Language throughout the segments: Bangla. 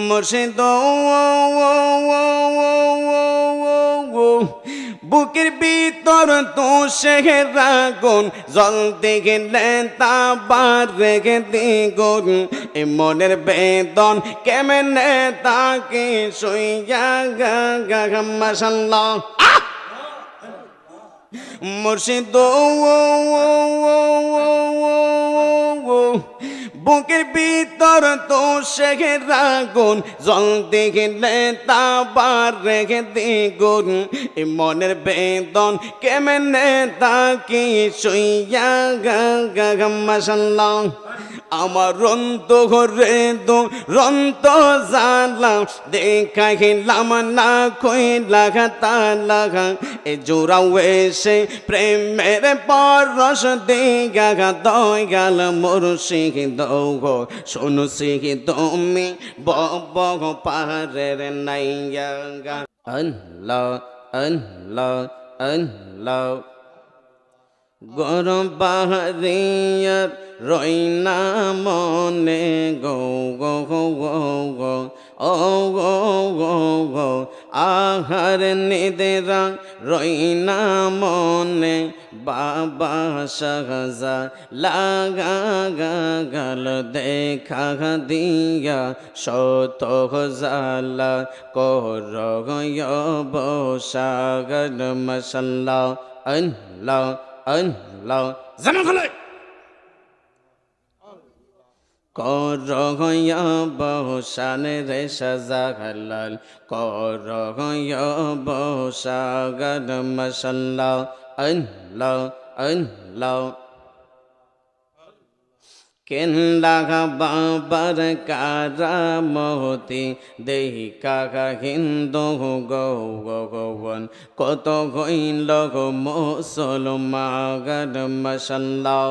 মুর্শিদ বুকের ভিতর তো শেখের রাগুন জল দেখলে তাবার রেখে দিগুন এ মনের বেদন কেমনে তাকে সইয়া গা গা মাসাল্লাহ মুর্শিদ বুকের ভিতর তো শেখে রাগুন, জল দেখলে তাবার রেখে দিগুন। এ মনের বেদন কেমনে তাকে সইয়া গা গা গা মাসাল্লাহ আমার রন্ত ঘরে দো রন্ত জানলাম দেখা খেলাম না কই লাগা, তা লাগা। এ জোড়াও এসে প্রেমের পরশ দে গাগা দয় গাল মোর শিখ দৌগো। শোনো শিখ তুমি বব পাহাড়ের নাইয়া গা আল্লাহ আল্লাহ আল্লাহ। গরম বাহারিয়ার রইনা মনে, গো গো গো গো ও, গো গো গো, আহার নিদেরা রইনা মনে, বাবা সহজা লাগা গা গাল দেখা দিয়া শত জালা কর বসাগর মশাল্লা আল্লাহ জামান খোলে করগয়া বহসান রে সাজা হালাল করগয়া বহসাগর মশাল্লা আল্লাহ আল্লাহ কেন লাগা বাবার কারা মহতি দেহি কাকা হিন্দু গো গো গন কত গইল গো মুসলমান মশাল্লাহ।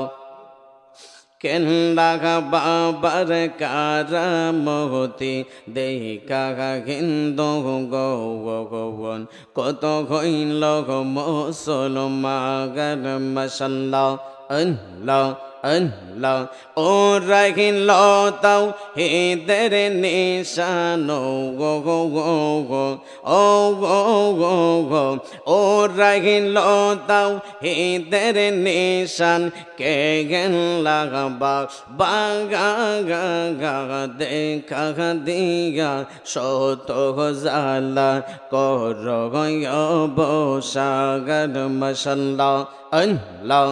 কেন লাগা বাবার কারা মহতি দেহি কাকা হিন্দু গো গো গন কত গইল গো মুসলমান মশাল্লাহ। আল্লাহ আল্লাহ ও রাখিল তাও হেদের নিশানো গো গো গো গো ও গো গো গো ও রাখিল তাও হেদের নিশান কে গেন লাগাবা বাগা গা গা দেখা দিয়া শত জালা কর বসাগর মশাল্লা আল্লাহ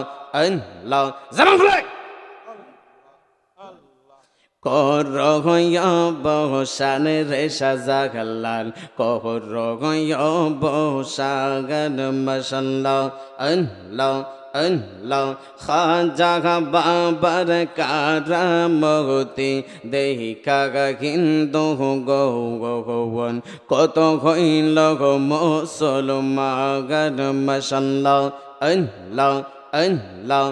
বহসান রে সাজা গাল্লাল করগয়া বহসাগর মশাল্লা আল্লাহ আল্লাহ খাজা বাবার কারা মহতি দেহি কাগা হিন্দু গো গন কত হইল গো মুসলমান মশাল্লা আল্লাহ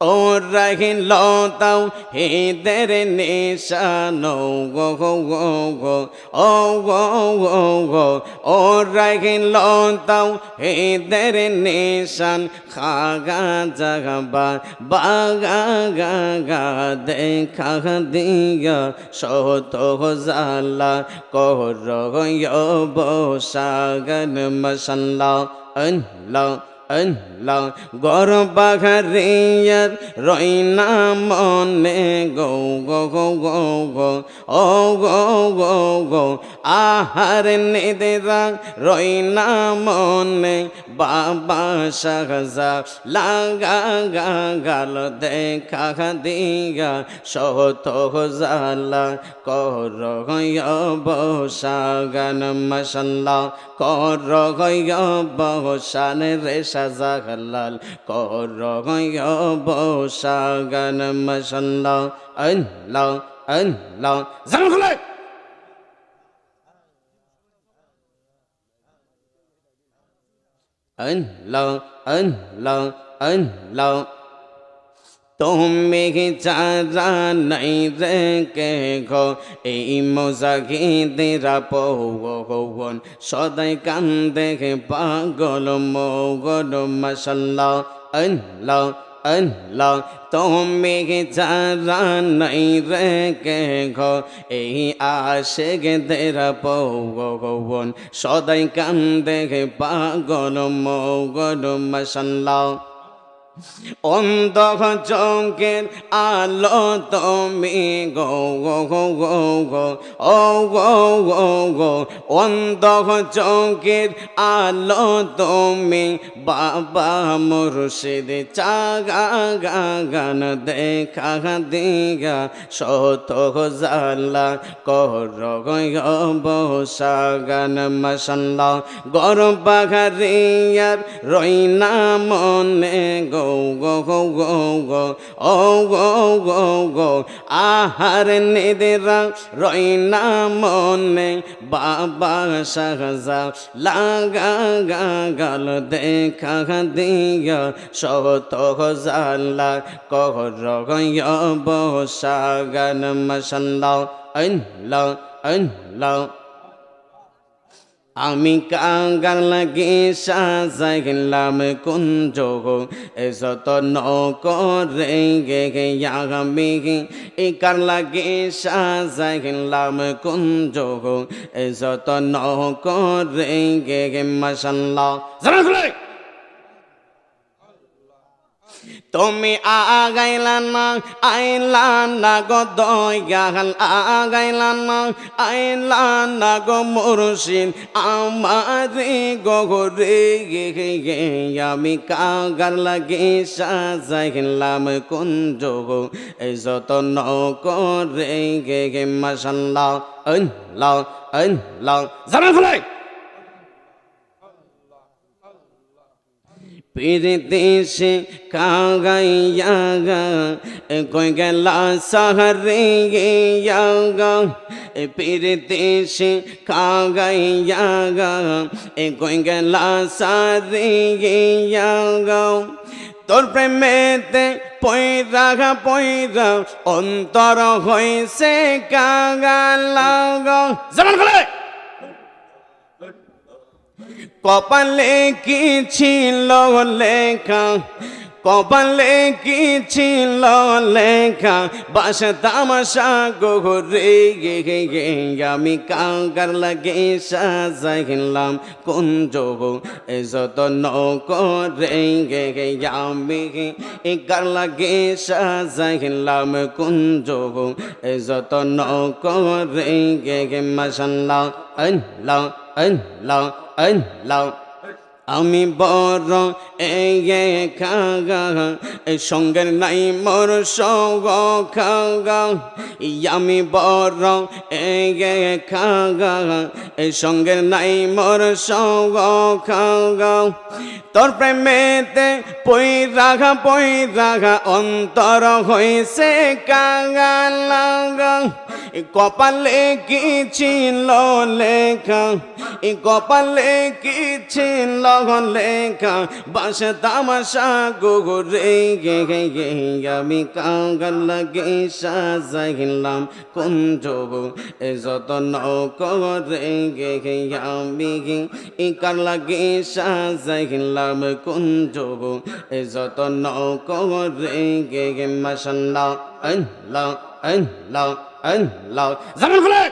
ও রাহিল তাও হেদের নিশানো গো গো গো গো ও গো গো গো ও রাহিল তাও হেদের নিশান খাগা জাগবা বাগা গা গা দেখা দিয়া শত জালা কর বসাগন মশাল্লা আল্লাহ আল্লাহ গর বাঘারিয়ার রইনা মনে গো গো গো গো গো, ও, গো গো গো, আহার নিদেরা রইনা মনে। বাবা সাহজা লাগা গা, গাল দেখা দিয়া শত জালা কর বসাগান মশাল্লা কর বসান রে সাজা হালাল কর বসাগান মশাল্লা আল্লাহ আল্লাহ জান খুলে আল্লাহ আল্লাহ আল্লাহ তুমি চারা নাই রে কে গো এই মোজাগি দিরা পৌগন সদাই কান্দে পাগল মগল মশাল্লাহ আল্লাহ আল্লাহ তুমি যারা নাই রে কে ঘো এই আশেকে তেরা পৌগন সদাই কান্দে পাগল মৌগন মশাল্লাহ অন্ধ চৌকের আলো তুমি গো গো গো গো গো, ও, গো গো গো। অন্ধ চৌকের আলো তুমি বাবা মুর্শিদ চাগা গা গান দেখা দিগা শত জালা কর বসাগান মশাল্লা গরম পাখারিয়ার রইনা মনে গো গো গো গো গো ও গো গো গো আহার নিদেরা রইনা মনে, বাবা সাহজা লাগা গা গাল দেখা দিয়া, শত জালা কর বসাগান মশাল্লা আইন লাও আইন লাও আমি কাঙ্গাল লাগে সাজাইলাম কুঞ্জ গো ন নকরে গে গে আমি এ কার লাগে সাজাইলাম কুঞ্জ গো ন নকরে গে গে মশাল্লাহ জানা খুলে তুমি আগাইলা না আইলা না গো দয়াল। আগাইলা না আইলা না গো মুর্শিদ। আমারে গো রে গে গে গে আমি কাগার লাগে সাজাইলাম কুঞ্জ। গো যত নকরে গে গে মাসাল্লাহ আইন লাও লাও জানা খুলে পিরদেশে কাগাইয়া কই গেলা শহরে গিয়া পিরদেশে কাগাইয়া কই গেলা সারে গিয়া তোর প্রেমেতে পয়রা পয়রা অন্তর হয়েছে কাগালা যেমন করে কপালে কি ছিল লেখা? কপালে কি ছিল লেখা? বাস তামাশা গো রে গে আমি কাঙ্গার লাগে সাজাইলাম কুঞ্জ গো এ যত নৌক রে গে গে। আমি কার লাগে সাজাইলাম কুঞ্জ গো এ যত নৌক রে গে গে। আন লাও আন লাও আমি বড় এগে খাগা সঙ্গের নাই মোর সঙ্গ খাগা। আমি বড় এগে খাগা সঙ্গের নাই মোর সঙ্গ খাগা। তোর প্রেমেতে পই রাখা পই রাখা অন্তর হয়েছে কাগা লাগা। কপালে কি ছিল লেখা কপালে কি ছিল লেখা, বাস তামাশা গো রে গে গে গে আমি কাঙ্গাল লাগে সাজাইলাম কুঞ্জ এ যত নৌক রে গে গে আমি ই কার লাগে সাজাইলাম কুঞ্জ এ যত নৌক রে গে গে মশাল্লাহ আন লাও আন লাও আন লাও জামান খুলে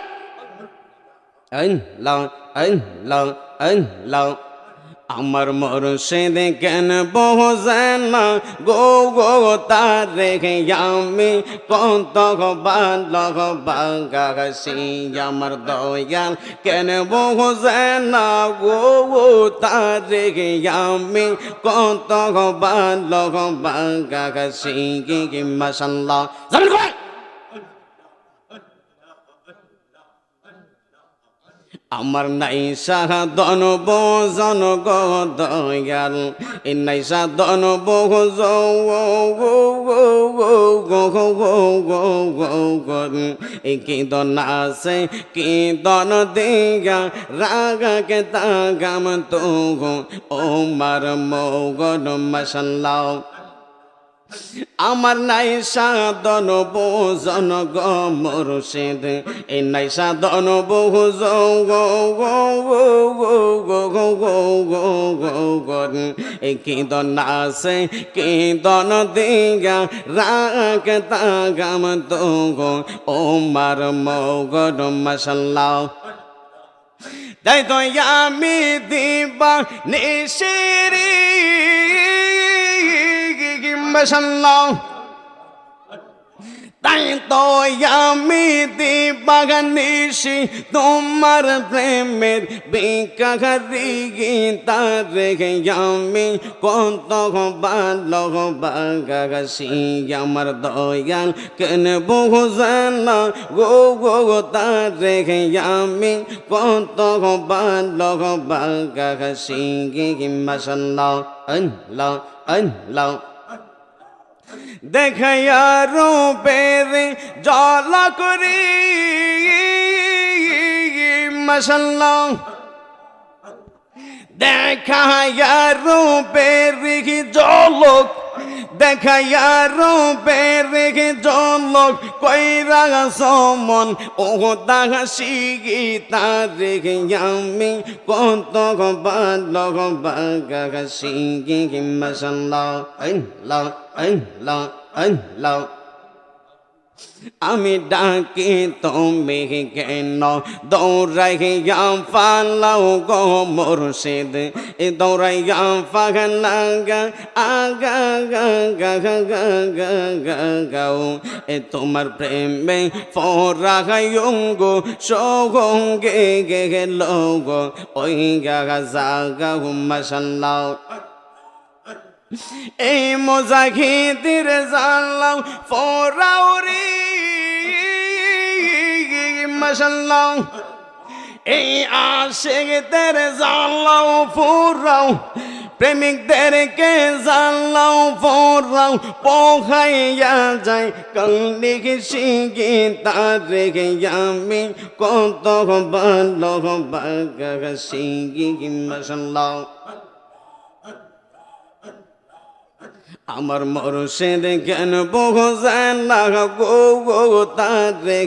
আন লাও আন লাও আন লাও আমার মরশেদ কেন বহুজানা গো গো, তার রেখে আমি কত বালক বাগাসি, আমার দয়াল কেন বহুজানা গো গো, তার রেখে আমি কত বালক বাগাসি কি মাসাল্লাহ আমার নাই সাধন বোজন গো দয়াল এই নাই সাধন বোজ এই কি দন আছে, কি দন দিগা রাগাকে তাগাম তো ও মার মৌগন মশাল্লাহ। আমার নাই সাধন বোজন গ মুর্শিদ এই নাই সাধন বহু গো গো গো গো গো আছে কীর্তন দিগা রাগ তাগাম তো গো ও মার মগর মশাল্লাহ তাই তো আমি দিবা নিশিরি মশাল্লাহ তাই তো আমি দিবাগানিসি তোমার প্রেমের বিকারি তারে আমি কত ভালো বাগাসি আমার দয়াল কেন বহু জানা গো গো, তারে। আমি কত ভালো বাগাসি মশাল্লাহ, আল্লাহ আল্লাহ। দেখাইয়ারো পেরে জলা করি মশাল্লাহ দেখাইয়ারো পেরে জলক দেখাইয়া রূপে রেখে জলক কইরা সমন, ও তাহা শিখি তা রেখে আমি কত বালক বাগা শিখি মশাল্লা আইন লা আইন লা আইন লা আমি ডাকি তুমি কেন? দৌড়াইয়া পালাও গো মুর্শিদ। এ দৌড়াইয়া পাগলা আগা গাও। এ তোমার প্রেমে ফরাগাইম গে গে গেল গো। ওই গা জাগা মশাল্লাহ। এই মোজাহিদের জানলাম ফরাউরি, মশাল্লাহ। এই আশেকদের জানলাম ফুরাও প্রেমিকদেরকে জানলাম ফোরাও পোখাইয়া যায় কল্লিক শিখি তারে আমি, কত ভালো বাগা শিখি, মশাল্লাহ। আমার মরশেদ জ্ঞান বহু জানা গো গো তারে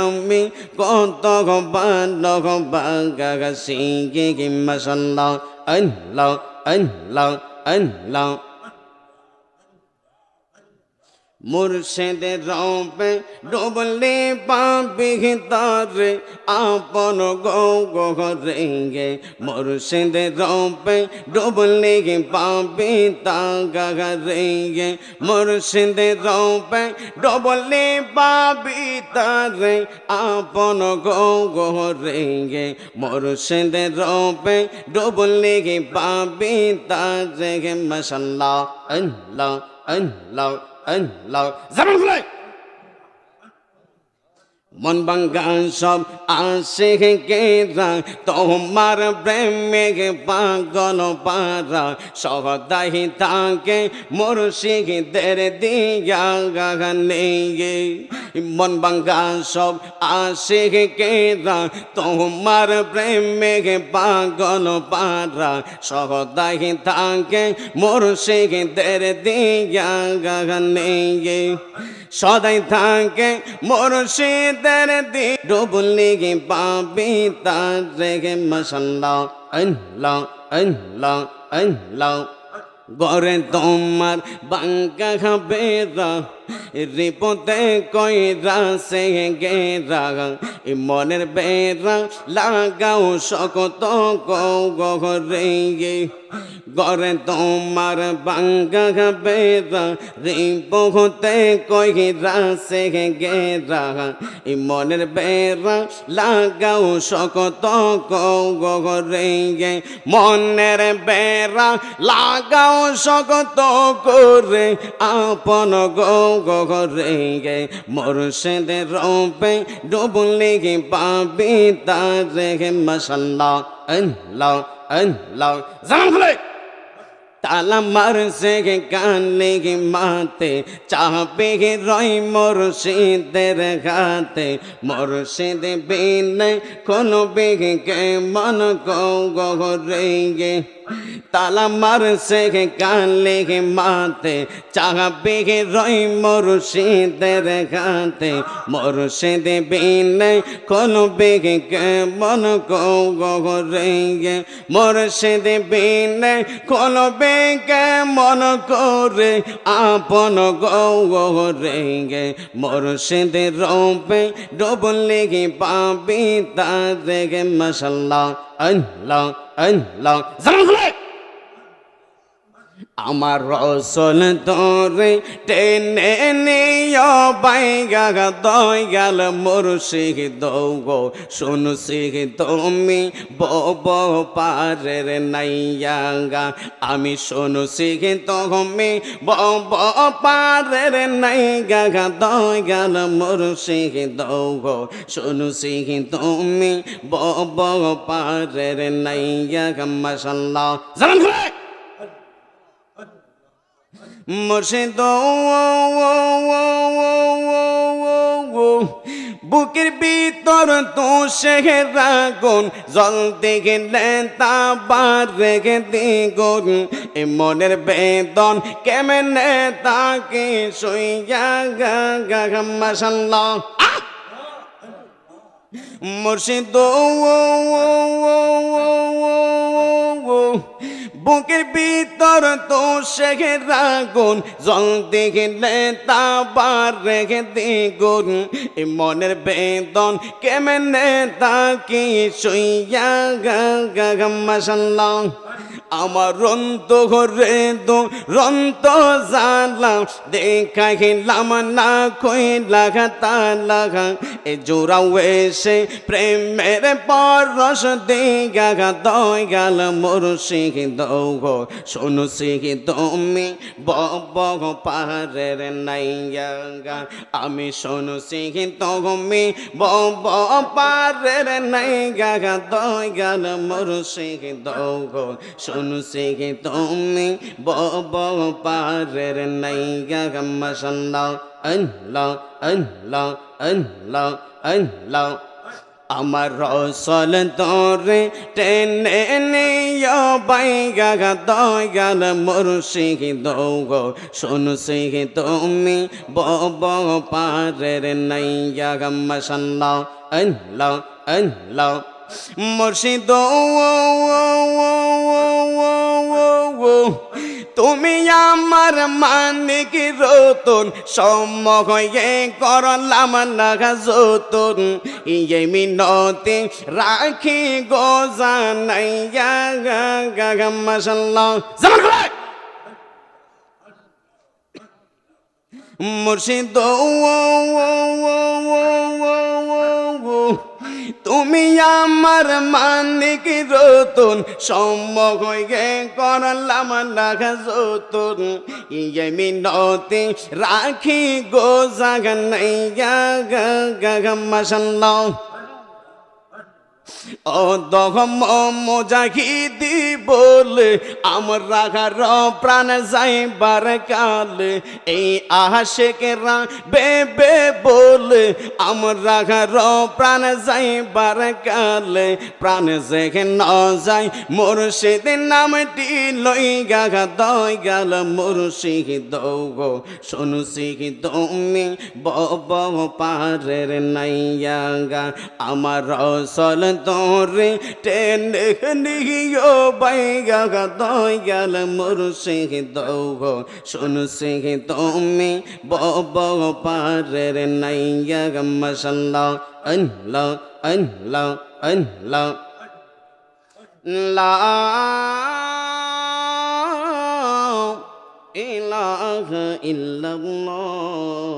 আমি কত বালক বাগা সিঙ্গে কি মশাল্লাহ, আল্লাহ আল্লাহ আল্লাহ। মুর্শেদ রবে ডুবলে পাবি তরে আপন গৌগরে মুর্শেদ রবে ডুবলে পাবি তাগরে মুর্শেদ রবে ডুবলে পাবি তরে, আপন গৌগরে মুর্শেদ রবে ডুবলে পাবি তারে মশাল্লা আল্লাহ আল্লাহ। জামান মন বাঙ্গান সব আসে কেরা তোমার প্রেমে পাগল পারা সহদাহি তাকে মুর্শিদের দিয়া গানে মন বাঙ্গান সব আসে কেরা তোমার প্রেমে পাগল পারা সহদাহি তাকে মুর্শিদের দিয়া গানে সদাই থাকে মুর্শিদের দি ডুবলি পাবি তার রেগে মশাল্লা আল্লাহ আল্লাহ আল্লাহ। গরে তোমার বাঙ্কা খাবে রিপোতে কইরা সে গেরা, এ মনের বেরা লাগাও শকত গরে গরে তোমার বাঙ্গা বেরা রিপোতে কইরা সে গেরা, এ মনের বেরা লাগাও শকত গরে মনের বেরা লাগাও শকত করে, আপন গো গরে গে রূপে ডুবলে গে পাবি তারে তালা মারছে গে কানে গে মাতে, চাপে গে রই মুর্শিদের ঘাতে। মুর্শিদ বিনে কোন বেগে কে মন রে গে তালা মারছে গে মাতে গে রই মুর্শিদের ঘাতে মুর্শিদ বিনে কোন বেগে কে মন গো গো। রে গে মুর্শিদ বিনে কোন বেগে মন করে আপন গো রে গে। মুর্শিদ রূপে ডুবলে গে পাবি তারে গে মাশাল্লাহ আল্লাহ আল্লাহ জামান খুলে আমার রসল তোরে টেনে নিয় বাইগা দই গেল, মুর্শিদ দৌগো শুনু শিখ তুমি বব পারের নাইয়াগা আমি শুনু শিখ তুমি বব পারের নাইগা দই গেল, মুর্শিদ দৌগো শুনু শিখ তুমি বব পারের নাইয়াগা মাসাল্লাহ জামান খুলে মুর্শিদ বুকের ভিতর তো শেখের আগুন জল দেখলে তা বার রেখে দ্বিগুণ এ মনের বেদন কেমনে তাকে সইয়া গা গা মাসাল্লাহ মুর্শিদ বুকের ভিতর তো শেখে রাগুন, জল দেখলে তা বার রেখে দিগুন। এ মনের বেদন কেমনে তাকে সইয়া গা গা মাসাল্লাহ আমার রন্ত ঘরে দো রন্ত জানলাম দেখা গেলাম না কই লাগা, তা লাগা। এ জোড়া এসে প্রেমের পরশ দে গা দই গাল মোর শিখ দৌগো শোনো শিখ তুমি বব পাহাড়ের নাইয়া গা। আমি শোনো শিখ তুমি বব পাহাড়ের নাইয়া গা। দই গাল মোর শিখ দৌগো শোনো শিখ তুমি বব পাহাড়ের নাইয়া গা মশাল্লাহ আল্লাহ আল্লাহ আল্লাহ আল্লাহ আমার রসল তোরে টেনে নিয় বাইগা গা দই গাল মুর্শিদ দৌগো শোনো শিখ তুমি বব পারের নাইয়া গা মশাল্লাহ আল্লাহ আল্লাহ মুর্শিদ আমার মানিক রতন সময়ে করলাম লাগা যতন ইয়ে মিনতে রাখি গোজা নাইয়া গা গা গা মাসাল্লাহ জামান খুলে মুর্শিদ তুমি আমার মানিক রতন সম্মগে করলাম লাগা যতন। ইয়ে মিনতি রাখি গো গা মাসাল্লাহ ও দহম মোজাহিদি বলে, আমার রাখার প্রাণ যাইবার কাল এই আশেকেরা বেবে বলে, আমার রাখার প্রাণ যাইবার কাল প্রাণ যেখে ন যায় মুর্শিদের নামটি লই গা দই গাল, মুর্শিদ দৌগো শোনু শিখ তুমি বব পারের নাইয়া গা, আমার রসল তোরে টেনে নিও বাইগা দই গাল মুর্শিদ দৌগো শোনু শিখ তুমি বব পারের নাইয়া গা মশাল্লাহ, আল্লাহ আল্লাহ আল্লাহ। লা ইলাহা ইল্লাল্লাহ।